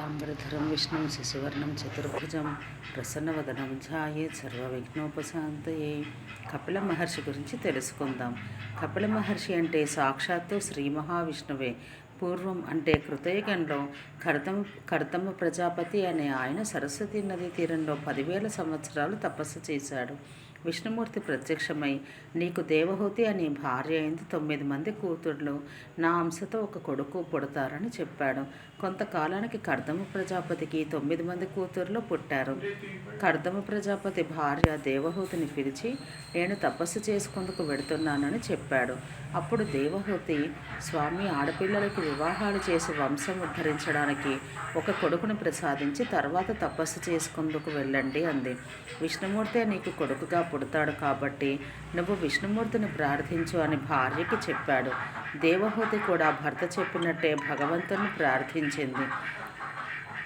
పీతాంబరధరం విష్ణుం శశివర్ణం చతుర్భుజం ప్రసన్నవదనం ఛాయే సర్వ విఘ్నోపశాంతయే కపిల మహర్షి గురించి తెలుసుకుందాం. కపిల మహర్షి అంటే సాక్షాత్తు శ్రీ మహావిష్ణువే. పూర్వం అంటే కృతయుగంలో కర్తమ కర్తమ ప్రజాపతి అనే ఆయన సరస్వతి నదీ తీరంలో పదివేల సంవత్సరాలు తపస్సు చేశాడు. విష్ణుమూర్తి ప్రత్యక్షమై నీకు దేవహూతి అనే భార్య అయింది తొమ్మిది మంది కూతుళ్ళు నా అంశతో ఒక కొడుకు పుడతారని చెప్పాడు. కొంతకాలానికి కర్దమ ప్రజాపతికి తొమ్మిది మంది కూతుర్లు పుట్టారు. కర్దమ ప్రజాపతి భార్య దేవహూతిని పిలిచి నేను తపస్సు చేసుకుందుకు వెడుతున్నానని చెప్పాడు. అప్పుడు దేవహూతి స్వామి ఆడపిల్లలకు వివాహాలు చేసి వంశం ఉద్ధరించడానికి ఒక కొడుకుని ప్రసాదించి తర్వాత తపస్సు చేసుకుందుకు వెళ్ళండి అంది. విష్ణుమూర్తే నీకు కొడుకుగా పుడతాడు కాబట్టి నువ్వు విష్ణుమూర్తిని ప్రార్థించు అని భార్యకి చెప్పాడు. దేవహూతి కూడా భర్త చెప్పినట్టే భగవంతుని ప్రార్థించింది.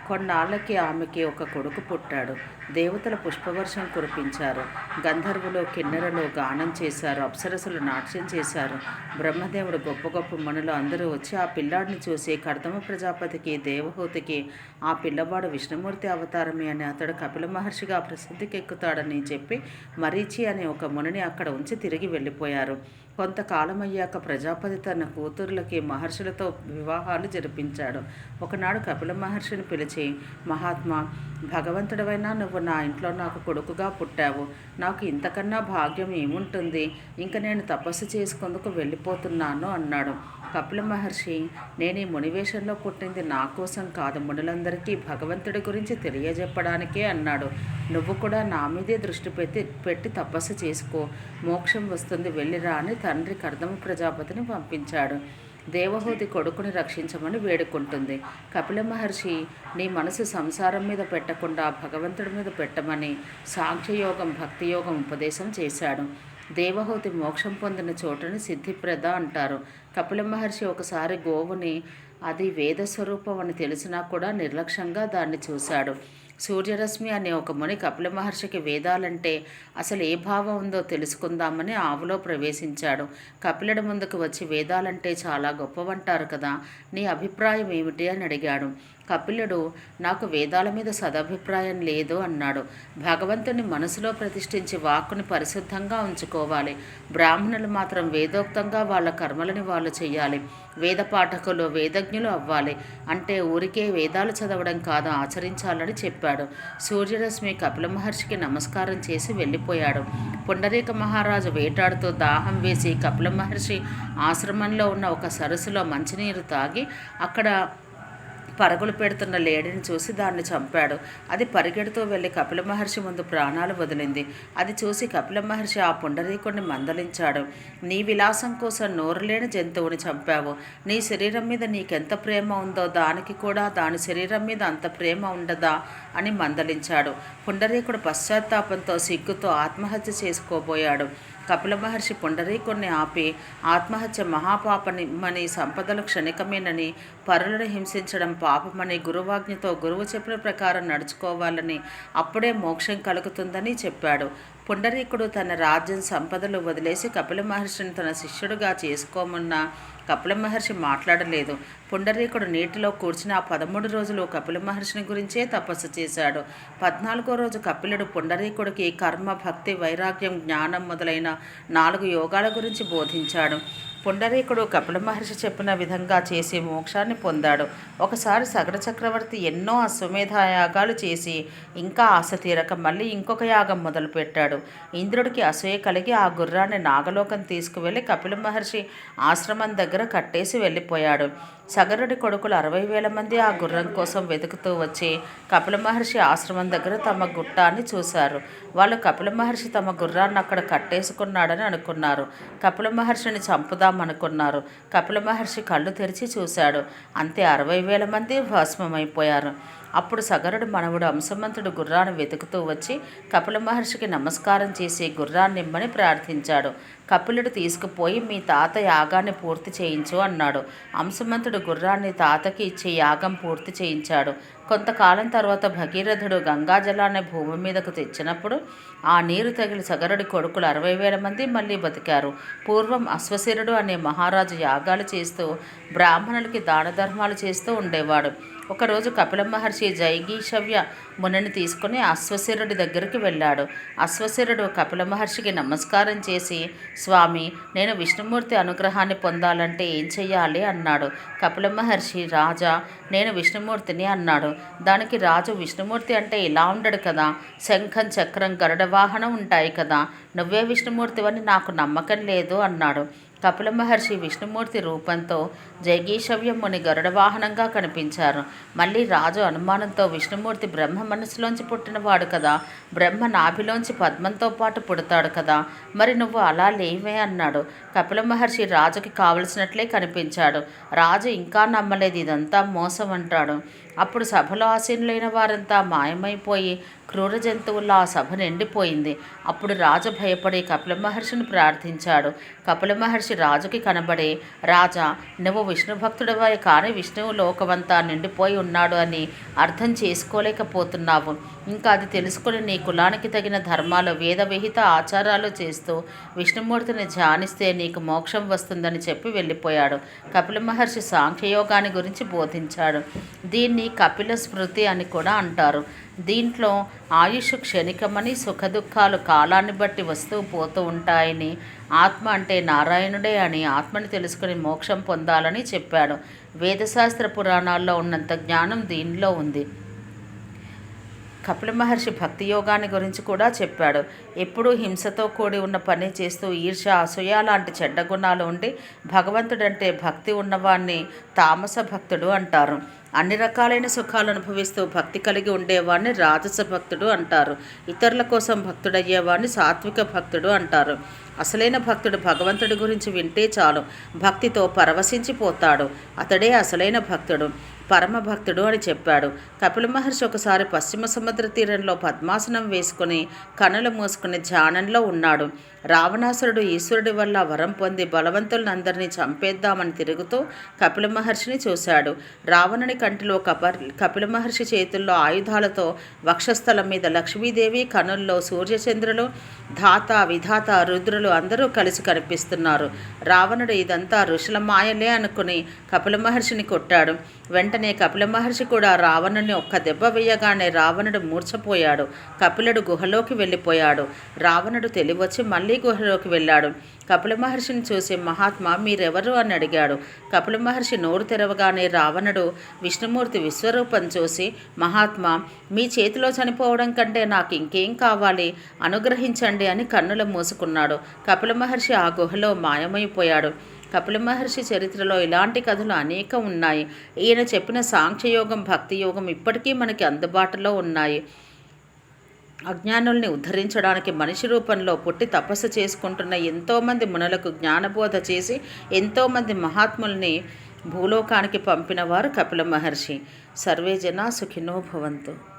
కొన్నాళ్ళకి ఆమెకి ఒక కొడుకు పుట్టాడు. దేవతల పుష్పవర్షం కురిపించారు. గంధర్వులు కిన్నెరలు గానం చేశారు. అప్సరసులు నాట్యం చేశారు. బ్రహ్మదేవుడు గొప్ప గొప్ప మనులు అందరూ వచ్చి ఆ పిల్లాడిని చూసి కర్దమ ప్రజాపతికి దేవహూతికి ఆ పిల్లవాడు విష్ణుమూర్తి అవతారమే అని అతడు కపిల మహర్షిగా ప్రసిద్ధికెక్కుతాడని చెప్పి మరీచి అనే ఒక మునిని అక్కడ ఉంచి తిరిగి వెళ్ళిపోయారు. కొంతకాలమయ్యాక ప్రజాపతి తన కూతురులకి మహర్షులతో వివాహాలు జరిపించాడు. ఒకనాడు కపిల మహర్షిని పిలిచి మహాత్మా భగవంతుడవైనా నువ్వు నా ఇంట్లో నాకు కొడుకుగా పుట్టావు. నాకు ఇంతకన్నా భాగ్యం ఏముంటుంది? ఇంక నేను తపస్సు చేసుకుందుకు వెళ్ళిపోతున్నాను అన్నాడు. కపిల మహర్షి నేను ఈ మునివేషంలో పుట్టింది నా కోసం కాదు మునులందరికీ భగవంతుడి గురించి తెలియజెప్పడానికే అన్నాడు. నువ్వు కూడా నా మీదే దృష్టి పెట్టి పెట్టి తపస్సు చేసుకో. మోక్షం వస్తుంది వెళ్ళిరా అని తండ్రి కర్దమ ప్రజాపతిని పంపించాడు. దేవహూతి కొడుకుని రక్షించమని వేడుకుంటుంది. కపిల మహర్షి నీ మనసు సంసారం మీద పెట్టకుండా భగవంతుడి మీద పెట్టమని సాంఖ్యయోగం భక్తియోగం ఉపదేశం చేశాడు. దేవహూతి మోక్షం పొందిన చోటుని సిద్ధిప్రద అంటారు. కపిల మహర్షి ఒకసారి గోవుని అది వేద స్వరూపం అని తెలిసినా కూడా నిర్లక్ష్యంగా దాన్ని చూశాడు. సూర్యరశ్మి అనే ఒక ముని కపిల మహర్షికి వేదాలంటే అసలు ఏ భావం ఉందో తెలుసుకుందామని ఆవులో ప్రవేశించాడు. కపిలుడు ముందుకు వచ్చి వేదాలంటే చాలా గొప్పవంటారు కదా నీ అభిప్రాయం ఏమిటి? అని అడిగాడు. కపిలుడు నాకు వేదాల మీద సదభిప్రాయం లేదు అన్నాడు. భగవంతుని మనసులో ప్రతిష్ఠించి వాక్కుని పరిశుద్ధంగా ఉంచుకోవాలి. బ్రాహ్మణులు మాత్రం వేదోక్తంగా వాళ్ళ కర్మలని వాళ్ళు చేయాలి వేద పాఠకులు వేదజ్ఞులు అవ్వాలి. అంటే ఊరికే వేదాలు చదవడం కాదు ఆచరించాలని చెప్పాడు. సూర్యరశ్మి కపిల మహర్షికి నమస్కారం చేసి వెళ్ళిపోయాడు. పుండరీక మహారాజు వేటాడుతూ దాహం వేసి కపిల మహర్షి ఆశ్రమంలో ఉన్న ఒక సరస్సులో మంచినీరు తాగి అక్కడ పరుగులు పెడుతున్న లేడిని చూసి దాన్ని చంపాడు. అది పరిగెడుతూ వెళ్ళి కపిల మహర్షి ముందు ప్రాణాలు వదిలింది. అది చూసి కపిల మహర్షి ఆ పుండరీకుడిని మందలించాడు. నీ విలాసం కోసం నోరులేని జంతువుని చంపావు. నీ శరీరం మీద నీకెంత ప్రేమ ఉందో దానికి కూడా దాని శరీరం మీద అంత ప్రేమ ఉండదా అని మందలించాడు. పుండరీకుడు పశ్చాత్తాపంతో సిగ్గుతో ఆత్మహత్య చేసుకోబోయాడు. కపిల మహర్షి పుండరీకుణ్ణి ఆపి ఆత్మహత్య మహాపాపని సంపదలు క్షణికమేనని పరులను హింసించడం పాపమని గురువాజ్ఞతో గురువు చెప్పిన ప్రకారం నడుచుకోవాలని అప్పుడే మోక్షం కలుగుతుందని చెప్పాడు. పుండరీకుడు తన రాజ్యం సంపదలు వదిలేసి కపిల మహర్షిని తన శిష్యుడుగా చేసుకోమన్న కపిల మహర్షి మాట్లాడలేదు. పుండరీకుడు నీటిలో కూర్చుని ఆ పదమూడు రోజులు కపిల మహర్షిని గురించే తపస్సు చేశాడు. పద్నాలుగో రోజు కపిలుడు పుండరీకుడికి కర్మ భక్తి వైరాగ్యం జ్ఞానం మొదలైన నాలుగు యోగాల గురించి బోధించాడు. పుండరీకుడు కపిల మహర్షి చెప్పిన విధంగా చేసి మోక్షాన్ని పొందాడు. ఒకసారి సగర చక్రవర్తి ఎన్నో అశ్వమేధ యాగాలు చేసి ఇంకా ఆశ తీరక మళ్ళీ ఇంకొక యాగం మొదలుపెట్టాడు. ఇంద్రుడికి అసూయ కలిగి ఆ గుర్రాన్ని నాగలోకం తీసుకువెళ్ళి కపిల మహర్షి ఆశ్రమం దగ్గర కట్టేసి వెళ్ళిపోయాడు. సగరుడి కొడుకులు అరవై వేల మంది ఆ గుర్రం కోసం వెతుకుతూ వచ్చి కపిల మహర్షి ఆశ్రమం దగ్గర తమ గుట్టాన్ని చూశారు. వాళ్ళు కపిల మహర్షి తమ గుర్రాన్ని అక్కడ కట్టేసుకున్నాడని అనుకున్నారు. కపిల మహర్షిని చంపుదామనుకున్నారు కపిల మహర్షి కళ్ళు తెరిచి చూశాడు. అంతే అరవై వేల మంది భస్మమైపోయారు. అప్పుడు సగరుడు మనవుడు అంశమంతుడు గుర్రాన్ని వెతుకుతూ వచ్చి కపిల మహర్షికి నమస్కారం చేసి గుర్రాన్ని ఇమ్మని ప్రార్థించాడు. కపిలుడు తీసుకుపోయి మీ తాత యాగాన్ని పూర్తి చేయించు అన్నాడు. అంశమంతుడు గుర్రాన్ని తాతకి ఇచ్చి యాగం పూర్తి చేయించాడు. కొంతకాలం తర్వాత భగీరథుడు గంగాజలాన్ని భూమి మీదకు తెచ్చినప్పుడు ఆ నీరు తగిలి సగరుడి కొడుకులు అరవై వేల మంది మళ్ళీ బతికారు. పూర్వం అశ్వశిరుడు అనే మహారాజు యాగాలు చేస్తూ బ్రాహ్మణులకి దాన ధర్మాలు చేస్తూ ఉండేవాడు. ఒకరోజు కపిల మహర్షి జైగీషవ్య మునిని తీసుకుని అశ్వశిరుడి దగ్గరికి వెళ్ళాడు. అశ్వశిరుడు కపిల మహర్షికి నమస్కారం చేసి స్వామి నేను విష్ణుమూర్తి అనుగ్రహాన్ని పొందాలంటే ఏం చెయ్యాలి? అన్నాడు. కపిల మహర్షి రాజా నేను విష్ణుమూర్తిని అన్నాడు. దానికి రాజు విష్ణుమూర్తి అంటే ఇలా ఉండడు కదా? శంఖం చక్రం గరుడ వాహనం ఉంటాయి కదా? నువ్వే విష్ణుమూర్తివని నాకు నమ్మకం లేదు అన్నాడు. కపిల మహర్షి విష్ణుమూర్తి రూపంతో జగీషవ్యముని గరుడ వాహనంగా కనిపించారు. మళ్ళీ రాజు అనుమానంతో విష్ణుమూర్తి బ్రహ్మ మనసులోంచి పుట్టినవాడు కదా. బ్రహ్మ నాభిలోంచి పద్మంతో పాటు పుడతాడు కదా. మరి నువ్వు అలా లేవే అన్నాడు. కపిల మహర్షి రాజుకి కావలసినట్లే కనిపించాడు. రాజు ఇంకా నమ్మలేదు. ఇదంతా మోసం అంటాడు అప్పుడు సభలో ఆసీనులైన వారంతా మాయమైపోయి క్రూర జంతువుల్లో ఆ సభ నిండిపోయింది. అప్పుడు రాజు భయపడి కపిల మహర్షిని ప్రార్థించాడు. కపిల మహర్షి రాజుకి కనబడి రాజా నువ్వు విష్ణు భక్తుడివై కానీ విష్ణువు లోకమంతా నిండిపోయి ఉన్నాడు అని అర్థం చేసుకోలేకపోతున్నావు. ఇంకా అది తెలుసుకుని నీ కులానికి తగిన ధర్మాలు వేదవిహిత ఆచారాలు చేస్తూ విష్ణుమూర్తిని ధ్యానిస్తే నీకు మోక్షం వస్తుందని చెప్పి వెళ్ళిపోయాడు. కపిల మహర్షి సాంఖ్యయోగాన్ని గురించి బోధించాడు. దీన్ని కపిల స్మృతి అని కూడా అంటారు. దీంట్లో ఆయుష్ క్షణికమని సుఖదుఖాలు కాలాన్ని బట్టి వస్తూ పోతూ ఉంటాయని ఆత్మ అంటే నారాయణుడే అని ఆత్మని తెలుసుకుని మోక్షం పొందాలని చెప్పాడు. వేదశాస్త్ర పురాణాల్లో ఉన్నంత జ్ఞానం దీనిలో ఉంది. కపిల మహర్షి భక్తి యోగాన్ని గురించి కూడా చెప్పాడు. ఎప్పుడూ హింసతో కూడి ఉన్న పని చేస్తూ ఈర్ష అసూయ లాంటి చెడ్డ గుణాలు ఉండి భగవంతుడంటే భక్తి ఉన్నవాణ్ణి తామస భక్తుడు అంటారు. అన్ని రకాలైన సుఖాలు అనుభవిస్తూ భక్తి కలిగి ఉండేవాడిని రాజస భక్తుడు అంటారు. ఇతరుల కోసం భక్తుడయ్యేవాడిని సాత్విక భక్తుడు అంటారు. అసలైన భక్తుడు భగవంతుడి గురించి వింటే చాలు. భక్తితో పరవశించిపోతాడు. అతడే అసలైన భక్తుడు. పరమభక్తుడు అని చెప్పాడు. కపిల మహర్షి ఒకసారి పశ్చిమ సముద్ర తీరంలో పద్మాసనం వేసుకుని కనులు మూసుకుని ధ్యానంలో ఉన్నాడు. రావణాసురుడు ఈశ్వరుడి వల్ల వరం పొంది బలవంతులను అందరినీ చంపేద్దామని తిరుగుతూ కపిల మహర్షిని చూశాడు. రావణుని కంటిలో కపర్ కపిల మహర్షి చేతుల్లో ఆయుధాలతో వక్షస్థలం మీద లక్ష్మీదేవి కనుల్లో సూర్యచంద్రులు ధాత విధాత రుద్రులు అందరూ కలిసి కనిపిస్తున్నారు. రావణుడు ఇదంతా ఋషుల మాయలే అనుకుని కపిల మహర్షిని కొట్టాడు. వెంటనే కపిల మహర్షి కూడా రావణుని ఒక్క దెబ్బ వేయగానే రావణుడు మూర్ఛపోయాడు. కపిలుడు గుహలోకి వెళ్ళిపోయాడు. రావణుడు తెలివచ్చి మళ్ళీ గుహలోకి వెళ్ళాడు. కపిల మహర్షిని చూసి మహాత్మా మీరెవరు అని అడిగాడు. కపిల మహర్షి నోరు తెరవగానే రావణుడు విష్ణుమూర్తి విశ్వరూపం చూసి మహాత్మా మీ చేతిలో చనిపోవడం కంటే నాకు ఇంకేం కావాలి? అనుగ్రహించండి అని కన్నులు మూసుకున్నాడు. కపిల మహర్షి ఆ గుహలో మాయమైపోయాడు. కపిల మహర్షి చరిత్రలో ఇలాంటి కథలు అనేకం ఉన్నాయి. ఈయన చెప్పిన సాంఖ్యయోగం భక్తి యోగం ఇప్పటికీ మనకి అందుబాటులో ఉన్నాయి. అజ్ఞానుల్ని ఉద్ధరించడానికి మనిషి రూపంలో పుట్టి తపస్సు చేసుకుంటున్న ఎంతోమంది మునులకు జ్ఞానబోధ చేసి ఎంతోమంది మహాత్ముల్ని భూలోకానికి పంపినవారు కపిల మహర్షి. సర్వే జనా సుఖినో భవంతు.